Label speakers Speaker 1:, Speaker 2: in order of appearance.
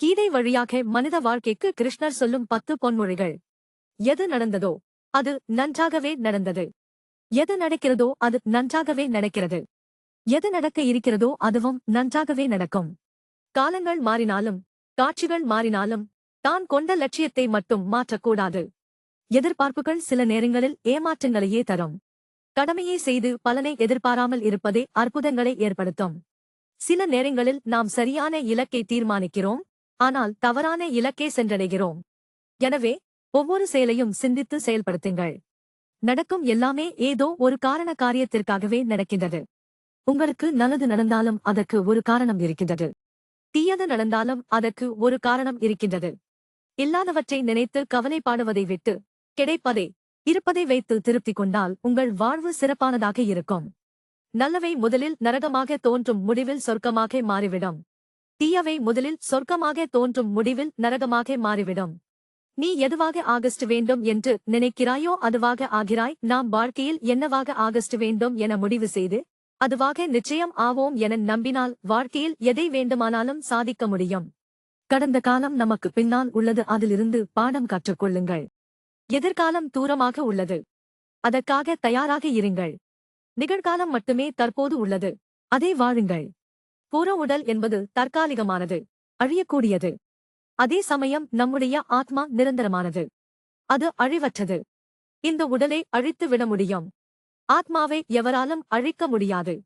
Speaker 1: கீதை வழியாக மனித வாழ்க்கைக்கு கிருஷ்ணர் சொல்லும் பத்து பொன்மொழிகள் எது நடந்ததோ அது நன்றாகவே நடந்தது. எது நடக்கிறதோ அது நன்றாகவே நடக்கிறது. எது நடக்க இருக்கிறதோ அதுவும் நன்றாகவே நடக்கும். காலங்கள் மாறினாலும் காட்சிகள் மாறினாலும் தான் கொண்ட லட்சியத்தை மட்டும் மாற்றக்கூடாது. எதிர்பார்ப்புகள் சில நேரங்களில் ஏமாற்றங்களையே தரும். கடமையை செய்து பலனை எதிர்பாராமல் இருப்பதே அற்புதங்களை ஏற்படுத்தும். சில நேரங்களில் நாம் சரியான இலக்கை தீர்மானிக்கிறோம் ஆனால் தவறான இலக்கே சென்றடைகிறோம். எனவே ஒவ்வொரு செயலையும் சிந்தித்து செயல்படுத்துங்கள். நடக்கும் எல்லாமே ஏதோ ஒரு காரண காரியத்திற்காகவே நடக்கின்றது. உங்களுக்கு நல்லது நடந்தாலும் அதற்கு ஒரு காரணம் இருக்கின்றது. தீயது நடந்தாலும் அதற்கு ஒரு காரணம் இருக்கின்றது. இல்லாதவற்றை நினைத்து கவலைப்பாடுவதை விட்டு கிடைப்பதை இருப்பதை வைத்து திருப்தி கொண்டால் உங்கள் வாழ்வு சிறப்பானதாக இருக்கும். நல்லவை முதலில் நரகமாக தோன்றும் முடிவில் சொர்க்கமாக மாறிவிடும். தீயவை முதலில் சொர்க்கமாக தோன்றும் முடிவில் நரகமாக மாறிவிடும். நீ எதுவாக ஆகஸ்ட் வேண்டும் என்று நினைக்கிறாயோ அதுவாக ஆகிறாய். நாம் வாழ்க்கையில் என்னவாக ஆகஸ்ட் வேண்டும் என முடிவு செய்து அதுவாக நிச்சயம் ஆவோம் என நம்பினால் வாழ்க்கையில் எதை வேண்டுமானாலும் சாதிக்க முடியும். கடந்த காலம் நமக்கு பின்னால் உள்ளது. அதிலிருந்து பாடம் கற்றுக்கொள்ளுங்கள். எதிர்காலம் தூரமாக உள்ளது. அதற்காக தயாராக இருங்கள். நிகழ்காலம் மட்டுமே தற்போது உள்ளது. அதை வாழுங்கள். புற உடல் என்பது தற்காலிகமானது அழியக்கூடியது. அதே சமயம் நம்முடைய ஆத்மா நிரந்தரமானது. அது அழிவற்றது. இந்த உடலை அழித்து விட முடியும். ஆத்மாவை எவராலும் அழிக்க முடியாது.